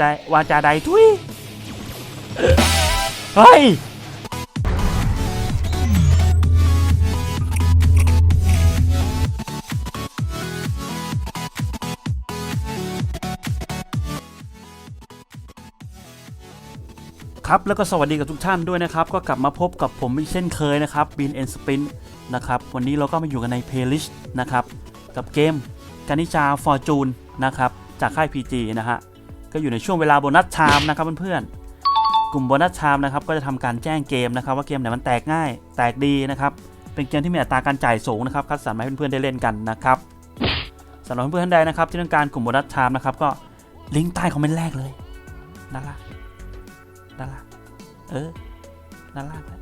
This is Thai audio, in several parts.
ใจวาจาใดทุย เฮ้ย ครับแล้วก็สวัสดีกับทุกท่านด้วยนะครับ ก็กลับมาพบกับผมอีกเช่นเคยนะครับบินเอ็นสปินนะครับ วันนี้เราก็มาอยู่กันในเพลย์ลิสต์นะครับ กับเกมกานิชาฟอร์จูนนะครับ จากค่าย PG นะฮะ ก็อยู่ในช่วงเวลาโบนัสไทม์นะครับเพื่อนๆกลุ่มโบนัสไทม์นะครับก็จะทำการแจ้งเกมนะครับ ว่าเกมไหนมันแตกง่าย แตกดีนะครับเป็นเกมที่มีอัตราการจ่ายสูงนะครับคัดสรรมาให้เพื่อนๆได้เล่นกันนะครับสำหรับเพื่อนๆท่านใดนะครับ ที่ต้องการกลุ่มโบนัสไทม์นะครับก็ลิงก์ใต้คอมเมนต์แรกเลยน่ารักน่ารักเออน่ารักนะ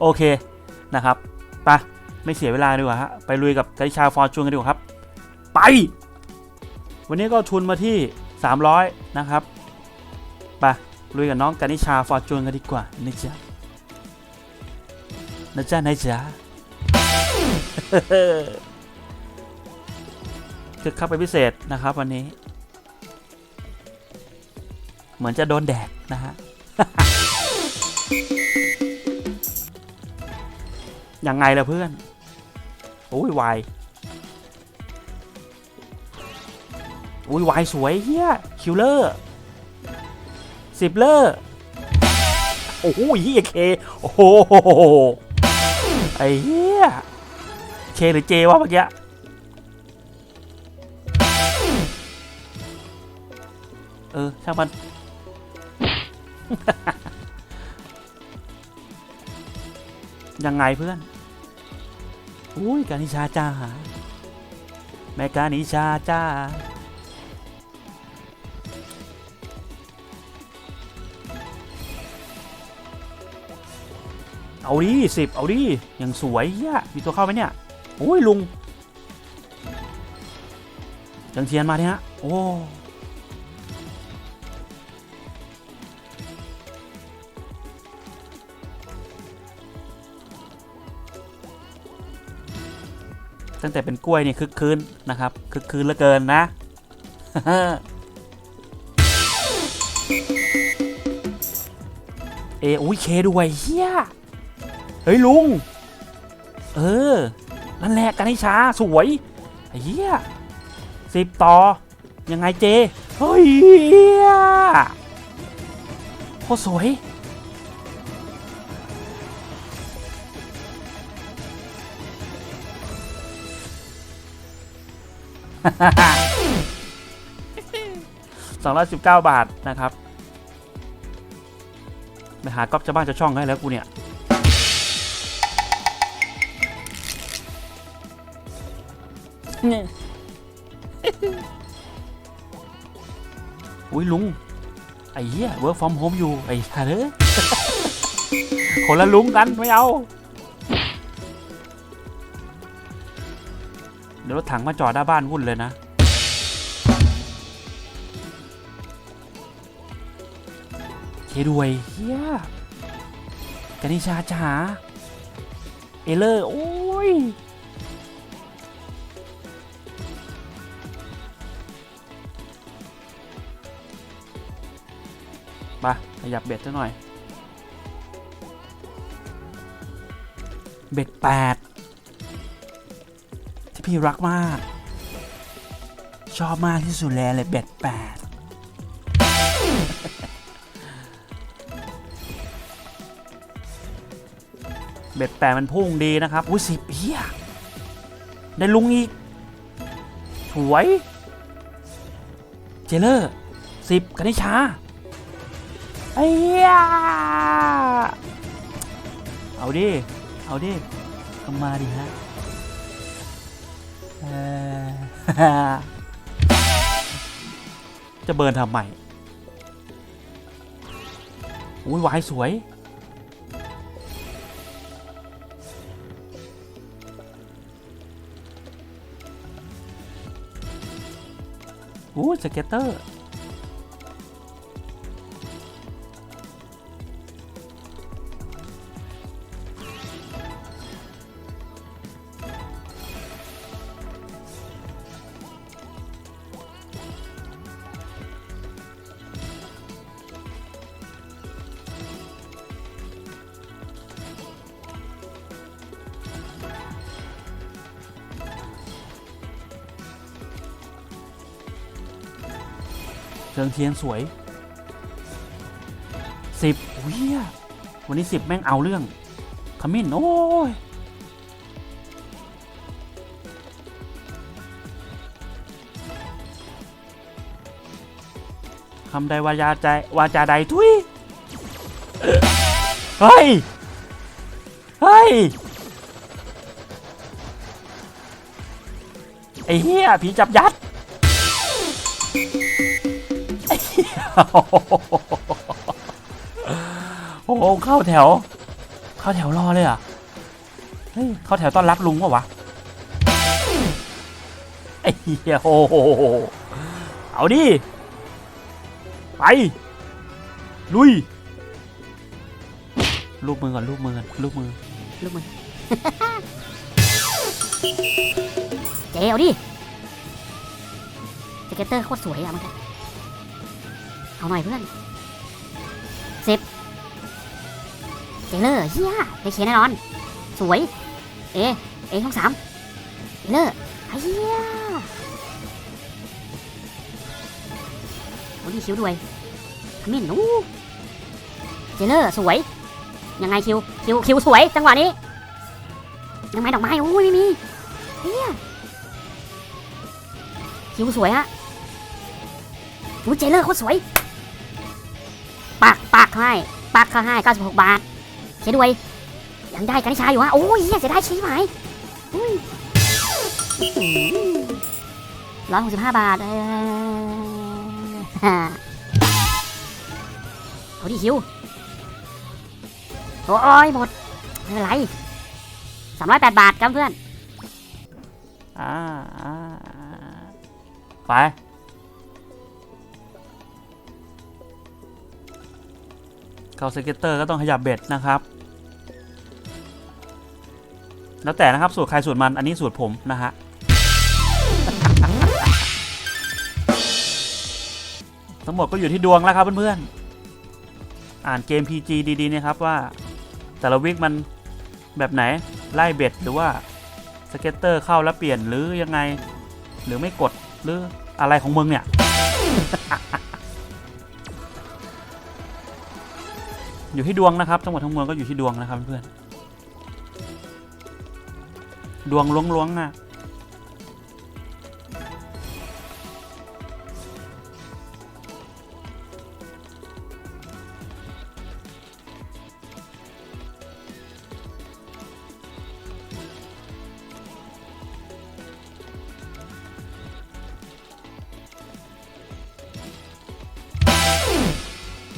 โอเคนะครับไปไม่เสียเวลาดีกว่าฮะไปลุยกับกาลิชาฟอร์จูนกันดีกว่าครับ ไป วันนี้ก็ทุนมาที่ 300 นะครับไปลุยกับน้องกานิชาฟอร์จูนกันดีกว่านะจ๊ะนะจ๊ะนะจ๊ะคึกคักเป็นพิเศษนะครับวันนี้ เหมือนจะโดนแดดนะฮะยังไงล่ะเพื่อน โอ้ยวาย อุ้ยวายสวยเฮียคิวเลอร์สิบเลอร์โอ้โหเฮียเคโอ้โหไอ้เฮียเคหรือเจวะเมื่อกี้เออช่างมันยังไงเพื่อน อุ้ยกานิชาจ้าแม่กานิชาจ้า เอาดิสิบเอาดิย่างสวยเฮียมีตัวเข้าไหมเนี่ยโอ้ยลุงจังเทียนมาเนี่ยโอ้ตั้งแต่เป็นกล้วยนี่คึกคืนนะครับคึกคืนเหลือเกินนะเออุ้ยเคด้วยเฮีย เฮ้ยลุง เออ นั่นแหละกันให้ช้าสวยเฮียสิบต่อ ยังไงเจ เฮ้ยเหี้ยโคตรสวย สองร้อยสิบเก้าบาทนะครับไปหาก๊อปจะบ้านจะช่องให้แล้วกูเนี่ย อุ้ยลุง ไอ้เหี้ยเวิร์กฟอร์มโฮมอยู่ ไอ้ห่าเอ้ยคนละลุงกันไม่เอา เดี๋ยวรถถังมาจอดหน้าบ้านวุ่นเลยนะเคด้วยเฮียกานิชาจ๋าเอเลอร์ โอ้ย ขยับเบ็ดซะหน่อย เบ็ดแปดที่พี่รักมาก ชอบมากที่สุดแล้วเลยเบ็ดแปดเบ็ดแปดมันพุ่งดีนะครับ อุ้ยสิบเฮียได้ลุงอีกสวย เจเลอร์สิบกันิชา ไอ้เหี้ยเอาดิ เอาดิก็มาดิฮะจะเบิร์นทำใหม่อุ้ยวายสวย อู้สเก็ตเตอร์ ชิงเทียนสวยสิบเฮียวันนี้สิบแม่งเอาเรื่องขมิ้นโอ้ยคำใดวาจาใจวาจาใดทุยเฮ้ย เฮ้ย ไอ้เหี้ยผีจับยัด โอ้โหเข้าแถว เข้าแถวรอเลยอะเฮ้ยเข้าแถวต้อนรับลุงวะวะไอ้เหี้ยโอ้โหเอาดิไป ลุย ลูกมือก่อนลูกมือก่อนลูกมือลูกมึงเจ๊เอาดิสเก็ตเตอร์โคตรสวยอะมัน เอาหน่อยเพื่อนสิบเจเลอร์เฮียได้เชียร์แน่นอน สวย เอ เอช่องสามเจเลอร์เฮียโอ้ดีคิวด้วยขมิ้นอู้เจเลอร์สวย ยังไงคิว คิว คิวสวย จังหวะนี้ ยังไงดอกไม้โอ้ยไม่มีเฮียคิวสวยฮะหูเจเลอร์โคตรสวย ให้ปากเขาให้ 96 บาท เสียด้วย ยังได้กันชาอยู่ฮะ โอ้ยเสียได้ชี้ไหมายร้อยหกสิบห้าบาทเอาดิคิว โอ้ยหมด ไม่เป็นไรสามร้อยแปดบาทครับเพื่อน อ่าไป เข้าสเก็ตเตอร์ก็ต้องขยับเบ็ดนะครับ แล้วแต่นะครับสูตรใครสูตรมันอันนี้สูตรผมนะฮะทั้งหมดก็อยู่ที่ดวงแล้วครับเพื่อนๆ อ่านเกม PG ดีๆนะครับว่า แต่ละวิกมันแบบไหนไล่เบ็ดหรือว่าสเก็ตเตอร์เข้าแล้วเปลี่ยนหรือยังไง หรือไม่กดหรืออะไรของมึงเนี่ย อยู่ที่ดวงนะครับทั้งหมดทั้งมวลก็อยู่ที่ดวงนะครับเพื่อนดวงล้วงๆอะ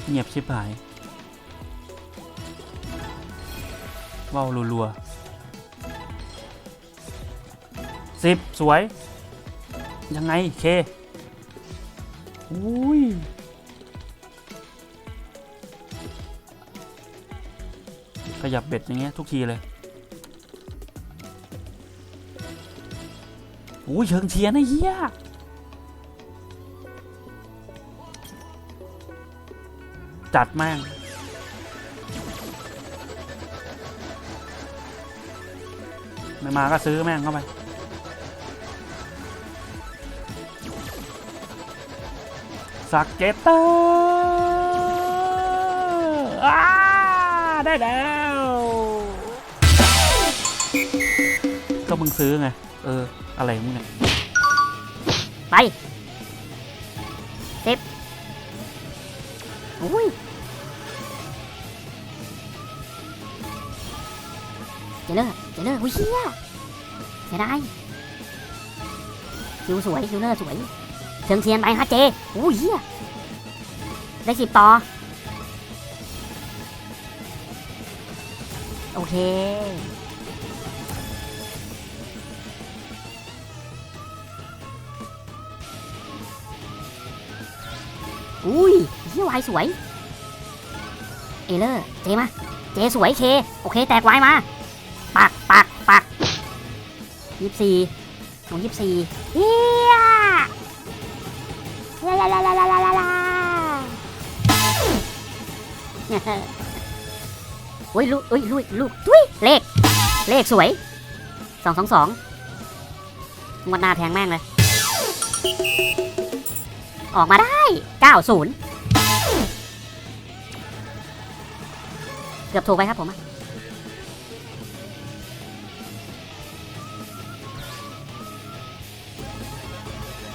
เงียบชิบหาย ว้าวรัวๆสิบสวย ยังไง เคอุ้ยขยับเบ็ดอย่างเงี้ยทุกทีเลยอุ้ยเชิงเทียนไอ้เหี้ยจัดม่ง ไม่มาก็ซื้อแม่งเข้าไปสักเกตเตอร์ได้แล้วก็มึงซื้อไง เออ อะไรมึงเนี่ย ไปสิบอุ้ย เจเลอร์เจเลอร์อุ้ยเฮียเสียดายคิวสวยคิวเลอร์สวยเชิงเทียนไปฮะเจอุ้ยเฮียได้สิบต่อ โอเคอุ้ยเฮียวายสวย เอเลอร์ เจมา เจสวยเค โอเค แตกวายมา ยี่สิบสี่ของยี่สิบสี่เฮียลาลาลาลาลาลาลาโอ้ยลูกเอ้ยลูกลูกทุยเลข เลขสวยสองสองสองงวดหน้าแทงแม่งเลย ออกมาได้เก้าศูนย์เกือบถูกไปครับผม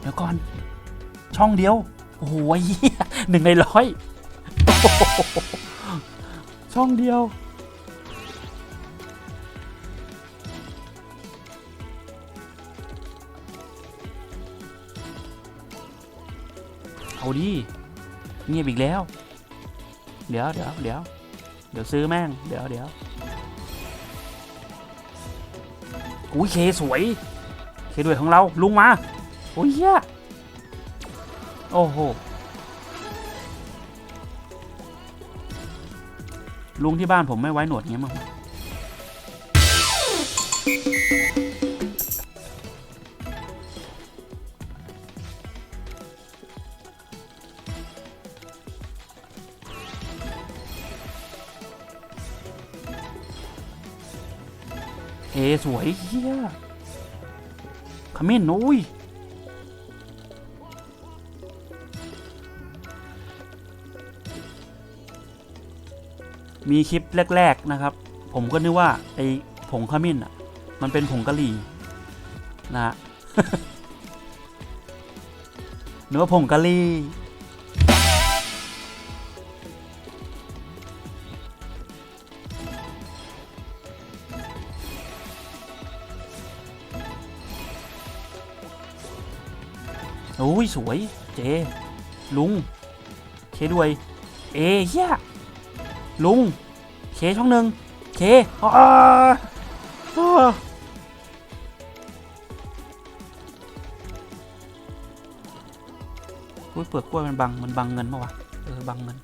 เดี๋ยวก่อน ช่องเดียว โอ้โหไอ้เหี้ยหนึ่งในร้อยช่องเดียว เอาดิเงียบอีกแล้ว เดี๋ยวเดี๋ยวเดี๋ยวเดี๋ยวซื้อแม่ง เดี๋ยวเดี๋ยวอุ้ยเคสวย เคด้วยของเราลุงมา อ้ยโอ้โห ลุงที่บ้านผมไม่ไว้หนวดเงี้ยมั้งเอสวยเฮียขมิ้นอุ้ย มีคลิปแรก ๆนะครับ ผมก็นึกว่าไอ้ผงขมิ้นอะ มันเป็นผงกะหรี่นะฮะนึกว่าผงกะหรี่โอ้ย สวย เจ ลุง เคด้วย เอเฮีย ลุง เคช่องหนึ่งเคอุ้ยเปลือกกล้วยมันบัง มันบังเงินปะวะ เออ บังเงิน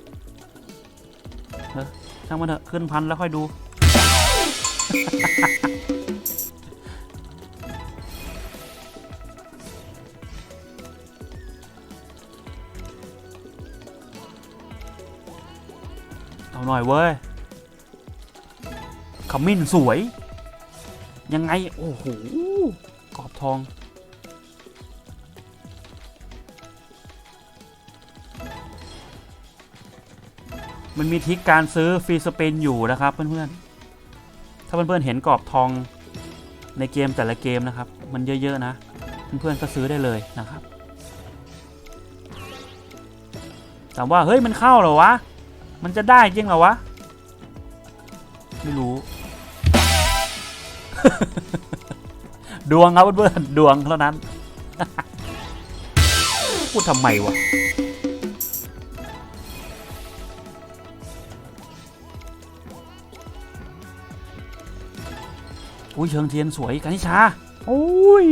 เออช่างมันเถอะ ขึ้นพันแล้วค่อยดู หน่อยเว้ยขมิ้นสวย ยังไง โอ้โหกรอบทอง มันมีทิกการซื้อฟรีสเปนอยู่นะครับเพื่อนๆ ถ้าเพื่อนๆเห็นกรอบทองในเกมแต่ละเกมนะครับ มันเยอะๆนะ เพื่อนๆก็ซื้อได้เลยนะครับถามว่า เฮ้ย มันเข้าเหรอวะ มันจะได้จริงเหรอวะ ไม่รู้ ดวงครับเพื่อนๆดวงเท่านั้นพูดทำไมวะอุ้ยเชิงเทียนสวยกานิชาโอ้ย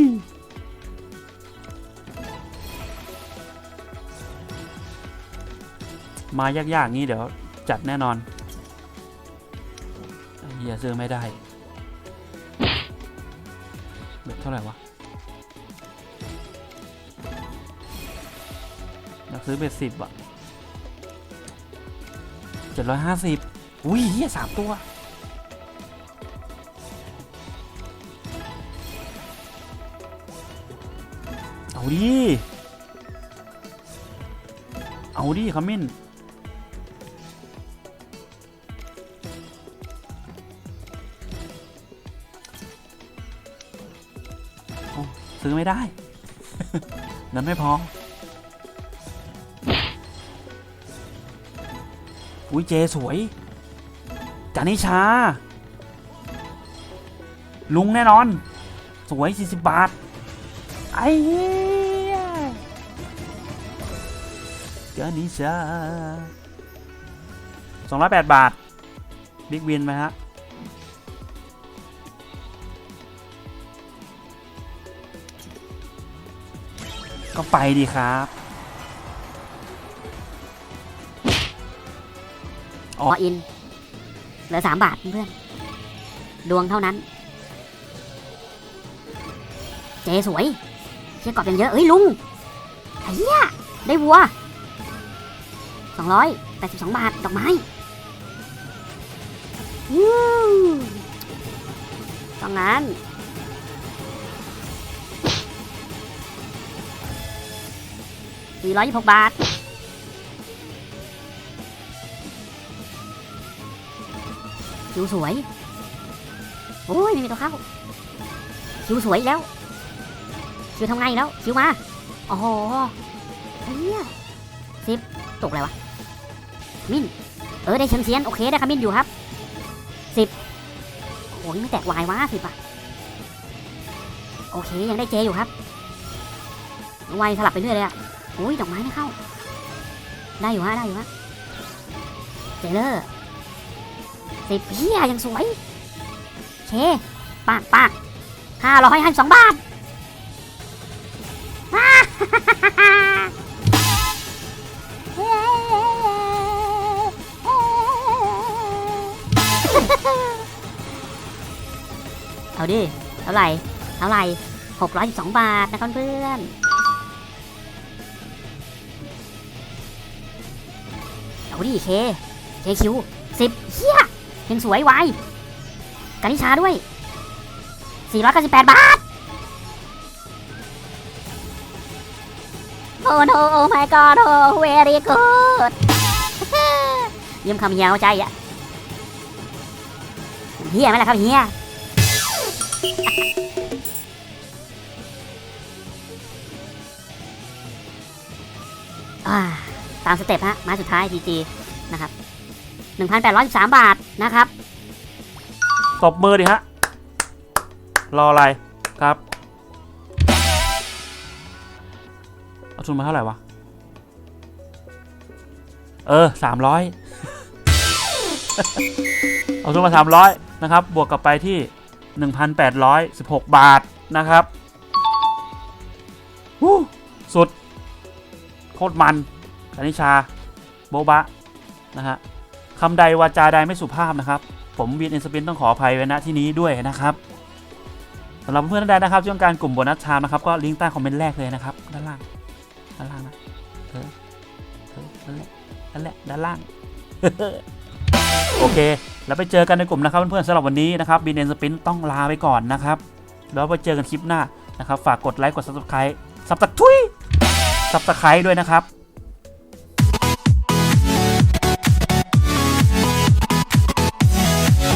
มายากๆงี้เดี๋ยว จัดแน่นอนอ้เฮียซื้อไม่ได้เบ็ดเท่าไหร่วะอยากซื้อเบ็ดสิบอะเจ็ดร้อยห้าสิบอุ้ยเฮียสามตัวเอาดิ เอาดิขมิ้นโซื้อไม่ได้เงินไม่พอ อุ้ยเจสวย จานิชา ลุงแน่นอน สวย 40 บาท ไอ้เหี้ยจานิชา208 บาท บิ๊กวินไหมฮะ ก็ไปดีครับอออิน เหลือสามบาทเพื่อน ดวงเท่านั้น เจสวยเชี่ยกอบอย่างเยอะ เอ้ยลุงไอ้เหี้ยได้วัวสองร้อยแปดสิบสองบาท ดอกไม้ต้องงั้น สี่ร้อยยี่สิบหกบาท คิวสวย โอ้ยไม่มีตัวเข้า คิวสวยแล้ว คิวทำไงอีกแล้ว คิวมา โอ้โหเฮียสิบตกอะไรวะ มิน เออได้เฉียนเฉียนโอเคได้ขมิ้นอยู่ครับสิบโอ้ยไม่แตกวายวะสิบอะโอเคยังได้เจอยู่ครับไวสลับไปเรื่อยเลยอะ โอ้ยดอกไม้ไม่เข้า ได้อยู่ฮะได้อยู่ฮะเจเลอร์สิบเฮียยังสวยเคปากปากห้าร้อยห้าสิบสองบาทเอาดิ เท่าไหร่ เท่าไหร่หกร้อยสิบสองบาทนะครับเพื่อน เอาดิเค เคคิวสิบเฮียยังสวยไวกานิชาด้วย 498 บาท โอ้โนโอ้ my god โอ้ very good เยี่ยมคำเฮียเข้าใจอะเฮียไหมล่ะครับเฮียอ่า ตามสเต็ปฮะไม้สุดท้าย GG นะครับ1,813บาทนะครับตบมือดิฮะ รออะไรครับเอาทุนมาเท่าไหร่วะ เออสามร้อยเอาทุนมาสามร้อยนะครับ บวกกลับไปที่หนึ่งพันแปดร้อยสิบหกบาทนะครับวูสุด โคตรมัน กานิชา โบบะ นะฮะคำใดวาจาใดไม่สุภาพนะครับ ผมวีนเอ็นสปินต้องขออภัยไว้ณที่นี้ด้วยนะครับสำหรับเพื่อนๆท่านใดนะครับที่ต้องการกลุ่มโบนัสชามนะครับ ก็ลิงก์ใต้คอมเมนต์แรกเลยนะครับด้านล่างด้านล่างนะเออเออนั่นแหละนั่นแหละด้านล่าง โอเค แล้วไปเจอกันในกลุ่มนะครับเพื่อนๆสำหรับวันนี้นะครับบีเอ็นสปินต้องลาไปก่อนนะครับแล้วไปเจอกันคลิปหน้านะครับ ฝากกดไลค์กด subscribe ซับสไครต์ซับสไครต์ด้วยนะครับ